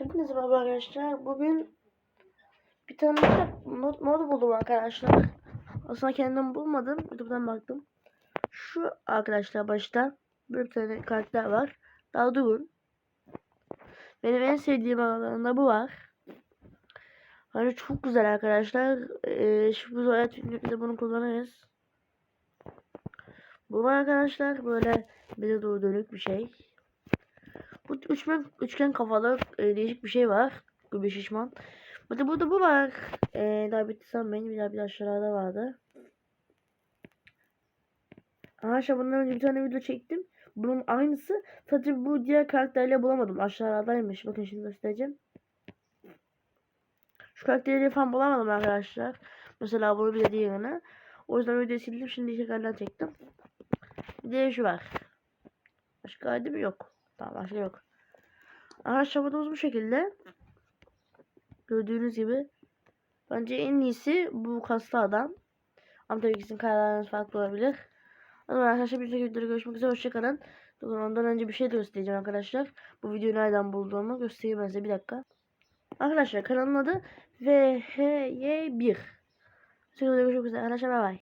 Hepinize merhaba arkadaşlar. Bugün bir tane mod, mod buldum arkadaşlar. Aslında kendim bulmadım. YouTube'dan baktım. Şu arkadaşlar başta bir tane karakter var. Daha durun. Benim en sevdiğim aralarında bu var. Hani çok güzel arkadaşlar. Ee, şimdi bu hayat günlükte bunu kullanırız. Bu var arkadaşlar. Böyle bize doğru dönük bir şey. Üçgen, üçgen kafalı e, değişik bir şey var. Göbek şişman. Burada burada bu var. E, daha bitti sanmayın. Bir daha bir aşağıda vardı. Arkadaşlar bundan önce bir tane video çektim. Bunun aynısı. Sadece bu diğer karakterle bulamadım. Aşağıdaymış. Bakın şimdi göstereceğim. Şu karakterleri falan bulamadım arkadaşlar. Mesela bunu bir de diğerine. O yüzden videoyu sildim. Şimdi tekrardan çektim. Bir de şu var. Başka adı mı yok. Tamam başka yok. Arkadaşlar modumuz bu şekilde. Gördüğünüz gibi. Bence en iyisi bu kaslı adam. Ama tabii ki sizin kararlarınız farklı olabilir. O zaman arkadaşlar bir sonraki videoda görüşmek üzere. Hoşçakalın. Ondan önce bir şey de göstereceğim arkadaşlar. Bu videoyu nereden bulduğumu göstereyim size bir dakika. Arkadaşlar kanalın adı VHY1. Sonraki videoda görüşmek üzere. Arkadaşlar bay bay.